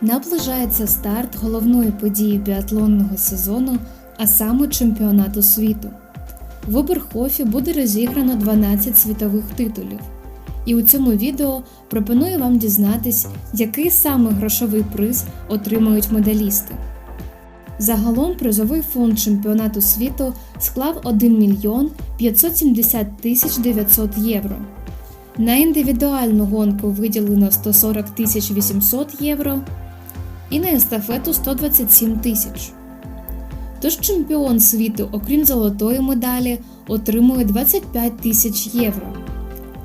Наближається старт головної події біатлонного сезону, а саме чемпіонату світу. В Оберхофі буде розіграно 12 світових титулів. І у цьому відео пропоную вам дізнатись, який саме грошовий приз отримують медалісти. Загалом призовий фонд чемпіонату світу склав 1 мільйон 570 тисяч 900 євро. На індивідуальну гонку виділено 140 тисяч 800 євро і на естафету 127 тисяч. Тож чемпіон світу, окрім золотої медалі, отримує 25 тисяч євро,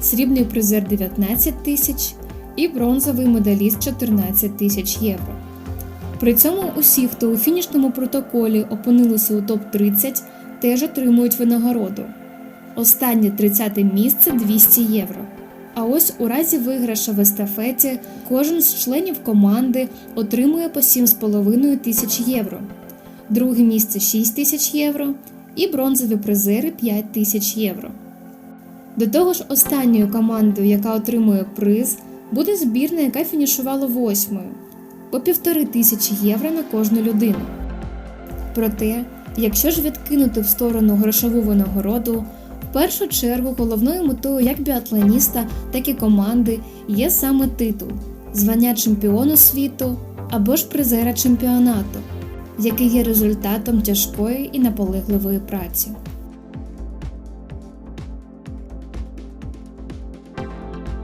срібний призер 19 тисяч і бронзовий медаліст 14 тисяч євро. При цьому усі, хто у фінішному протоколі опинилися у топ-30, теж отримують винагороду. Останнє 30 місце 200 євро. А ось у разі виграша в естафеті кожен з членів команди отримує по 7,5 тисяч євро, друге місце 6 тисяч євро і бронзові призери 5 тисяч євро. До того ж, останньою командою, яка отримує приз, буде збірна, яка фінішувала восьмою по півтори тисячі євро на кожну людину. Проте, якщо ж відкинути в сторону грошову винагороду, в першу чергу головною метою як біатлоніста, так і команди є саме титул, звання чемпіону світу або ж призера чемпіонату, який є результатом тяжкої і наполегливої праці.